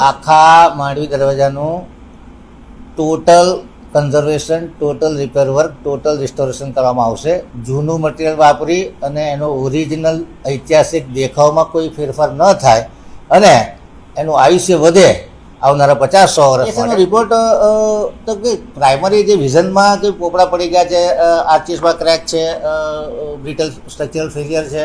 આખા Mandvi દરવાજાનું total conservation total repair work total restoration કરવામાં આવશે. જૂનું મટીરિયલ વાપરી અને એનો ઓરિજિનલ ઐતિહાસિક દેખાવમાં કોઈ ફેરફાર ન થાય અને એનું આયુષ્ય વધે આવનારા પચાસ સો વર્ષ એનો રિપોર્ટ તો કે પ્રાઇમરી જે વિઝનમાં કે પોપડા પડી ગયા છે આર્ચિસમાં ક્રેક છે બ્રિટલ સ્ટ્રક્ચરલ ફેલિયર છે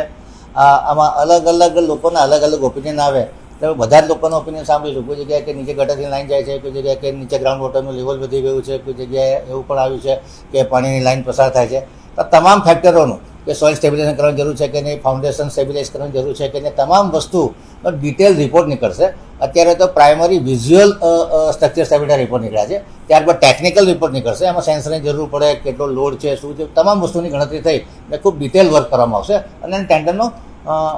આ- આમાં અલગ અલગ લોકોના અલગ અલગ ઓપિનિયન આવે. તો બધા જ લોકોનો ઓપિનિયન સાંભળીશું. કોઈ જગ્યાએ કે નીચે ગટરની લાઈન જાય છે, કોઈ જગ્યાએ કે નીચે ગ્રાઉન્ડ વોટરનું લેવલ વધી ગયું છે, કોઈ જગ્યાએ એવું પણ આવ્યું છે કે પાણીની લાઈન પસાર થાય છે. તો તમામ ફેક્ટરોનું કે સોઇલ સ્ટેબિલાઇઝ કરવાની જરૂર છે કે નહીં ફાઉન્ડેશન સ્ટેબિલાઇઝ કરવાની જરૂર છે કે નહીં, તમામ વસ્તુનો ડિટેલ રિપોર્ટ નીકળશે. અત્યારે તો primary visual structure stability report નીકળ્યા છે. ત્યારબાદ ટેકનિકલ રિપોર્ટ નીકળશે. એમાં સેન્સરની જરૂર પડે, કેટલો લોડ છે, શું છે, તમામ વસ્તુની ગણતરી થઈ અને ખૂબ ડિટેલ વર્ક કરવામાં આવશે. અને ટેન્ડરનો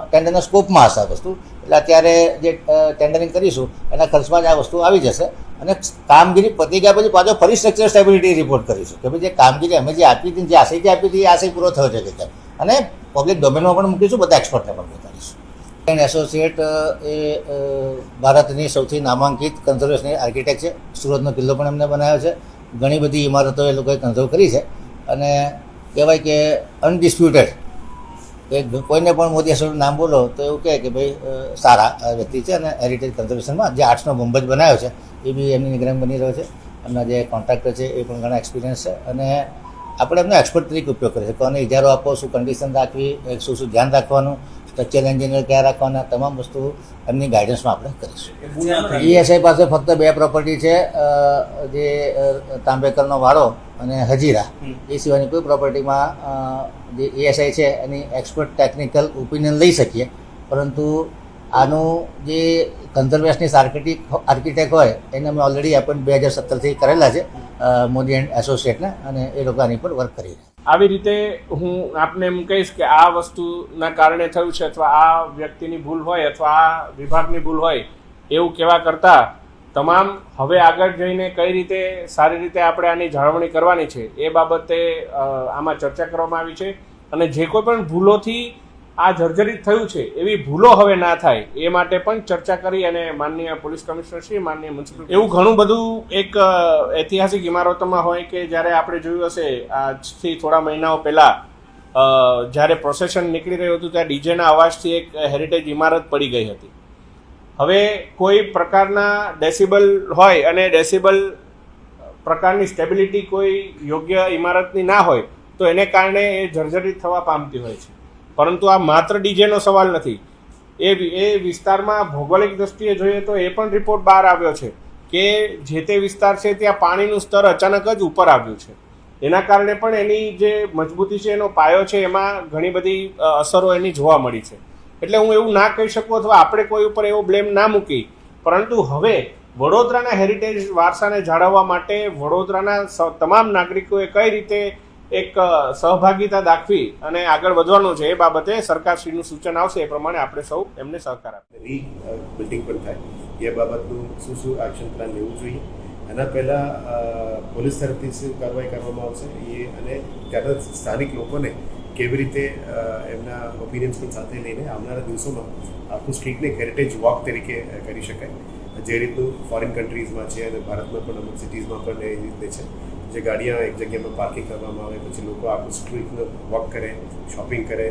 ટેન્ડરના સ્કોપમાં હશે આ વસ્તુ. એટલે અત્યારે જે ટેન્ડરિંગ કરીશું, એના ખર્ચમાં જ આ વસ્તુ આવી જશે. અને કામગીરી પતી ગયા પછી પાછો ફરી સ્ટ્રક્ચર સ્ટેબિલિટી રિપોર્ટ કરીશું. કે ભાઈ જે કામગીરી અમે જે આપી હતી જે આશયથી આપી હતી, એ આશય પૂરો થયો છે કે અને પબ્લિક ડોમેનમાં પણ મૂકીશું, બધા એક્સપર્ટને પણ બતાવીશું. એસોસિએટ એ ભારતની સૌથી નામાંકિત કન્ઝર્વેશન આર્કિટેક્ટ છે. સુરતનો કિલ્લો પણ એમને બનાવ્યો છે. ઘણી બધી ઇમારતો એ લોકોએ કન્ઝર્વ કરી છે. અને કહેવાય કે અનડિસ્પ્યુટેડ કે કોઈને પણ મોદી એસોસિએટનું નામ બોલો તો એવું કહે કે ભાઈ સારા વ્યક્તિ છે અને હેરિટેજ કન્ઝર્વેશનમાં જે આર્ટ્સનો બંબજ બનાવ્યો છે, એ બી એમની નિગરાની બની રહ્યો છે. એમના જે કોન્ટ્રાક્ટર છે, એ પણ ઘણા એક્સપિરિયન્સ છે અને આપણે એમને એક્સપર્ટ તરીકે ઉપયોગ કરીએ કોને ઇજારો આપો શું કન્ડિશન રાખવી શું શું ધ્યાન રાખવાનું સ્ટ્રક્ચર એન્જિનિયર ક્યાં રાખવાના તમામ વસ્તુ એમની ગાઈડન્સમાં આપણે કરીશું. ઈએસઆઈ પાસે ફક્ત બે પ્રોપર્ટી છે જે તાંબેકરનો વાડો અને હજીરા. એ સિવાયની કોઈ પ્રોપર્ટીમાં જે ઈએસઆઈ છે એની એક્સપર્ટ ટેકનિકલ ઓપિનિયન લઈ શકીએ. પરંતુ આનું જે કન્ઝર્વેશનિસ્ટ આર્કિટેક આર્કિટેક્ટ હોય એને અમે ઓલરેડી એપોઇન્ટ બે હજાર સત્તરથી કરેલા છે. મોદી એન્ડ એસોસિએટને અને એ લોકો આની પર વર્ક કરી રહ્યા આવી રીતે હું આપને એમ કહીશ કે આ વસ્તુના કારણે થયું છે અથવા આ વ્યક્તિની ભૂલ હોય અથવા આ વિભાગની ભૂલ હોય, એવું કહેવા કરતાં તમામ હવે આગળ જઈને કઈ રીતે, સારી રીતે આપણે આની જાળવણી કરવાની છે એ બાબતે આમાં ચર્ચા કરવામાં આવી છે. અને જે કોઈ પણ ભૂલોથી આ જર્જરિત થયું છે, એવી ભૂલો હવે ના થાય. એ માટે પણ ચર્ચા કરી અને માનનીય પોલીસ કમિશનર શ્રી, માનનીય મ્યુનિસિપલ એવું ઘણું બધું એક ઐતિહાસિક ઇમારતોમાં હોય કે જ્યારે આપણે જોયું હશે, આજથી થોડા મહિનાઓ પહેલાં જ્યારે પ્રોસેશન નીકળી રહ્યું હતું ત્યાં ડીજેના અવાજથી એક હેરિટેજ ઇમારત પડી ગઈ હતી. હવે કોઈ પ્રકારના ડેસિબલ હોય અને ડેસિબલ પ્રકારની સ્ટેબિલિટી કોઈ યોગ્ય ઇમારતની ના હોય, તો એને કારણે એ જર્જરિત થવા પામતી હોય છે. પરંતુ આ માત્ર ડીજેનો સવાલ નથી. એ એ વિસ્તારમાં ભૌગોલિક દ્રષ્ટિએ જોઈએ તો એ પણ રિપોર્ટ બહાર આવ્યો છે કે જે તે વિસ્તાર છે ત્યાં પાણીનું સ્તર અચાનક જ ઉપર આવ્યું છે. એના કારણે પણ એની જે મજબૂતી છે, એનો પાયો છે, એમાં ઘણી બધી અસરો એની જોવા મળી છે. એટલે હું એવું ના કહી શકું અથવા આપણે કોઈ ઉપર એવો બ્લેમ ના મૂકી. પરંતુ હવે વડોદરાના હેરિટેજ વારસાને જાળવવા માટે વડોદરાના તમામ નાગરિકોએ કઈ રીતે એક સહભાગીતા દાખવી અને આગળ વધવાનું છે એ બાબતે સરકારશ્રીનું સૂચન આવશે એ પ્રમાણે આપણે સૌ એમને સહકાર આપીએ. રી બિલ્ડિંગ પણ થાય. એ બાબતનું શું શું એક્શન પ્લાન લેવું જોઈએ? એના પહેલાં પોલીસ તરફથી શું કાર્યવાહી કરવામાં આવશે? એ અને ત્યાંના સ્થાનિક લોકોને કેવી રીતે એમના ઓપિનિયન્સ પણ સાથે લઈને આવનારા દિવસોમાં આખું સ્ટ્રીટને હેરિટેજ વોક તરીકે કરી શકાય. જે રીતનું ફોરેન કન્ટ્રીઝમાં છે અને ભારતમાં પણ અમુક સિટીઝમાં પણ એ રીતે છે. જે ગાડીઓ એક જગ્યામાં પાર્કિંગ કરવામાં આવે, પછી લોકો આખું સ્ટ્રીટનો વોક કરે શોપિંગ કરે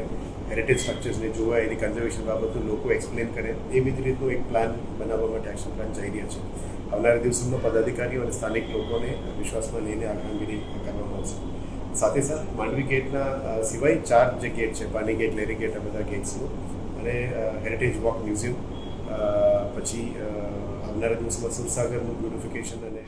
હેરિટેજ સ્ટ્રક્ચર્સને જોવા, એની કન્ઝર્વેશન બાબતનું લોકો એક્સપ્લેન કરે એવી જ રીતનું એક પ્લાન બનાવવા માટે એક્શન પ્લાન જઈ રહ્યા છે. આવનારા દિવસોમાં પદાધિકારીઓ અને સ્થાનિક લોકોને વિશ્વાસમાં લઈને આ કામગીરી કરવામાં આવશે. સાથે સાથે માંડવી ગેટના સિવાય ચાર જે ગેટ છે પાણી ગેટ, લેરી ગેટ, આ બધા ગેટ્સનું, અને હેરિટેજ વોક મ્યુઝિયમ પછી આવનારા દિવસમાં સુરસાગરનું બ્યુટિફિકેશન અને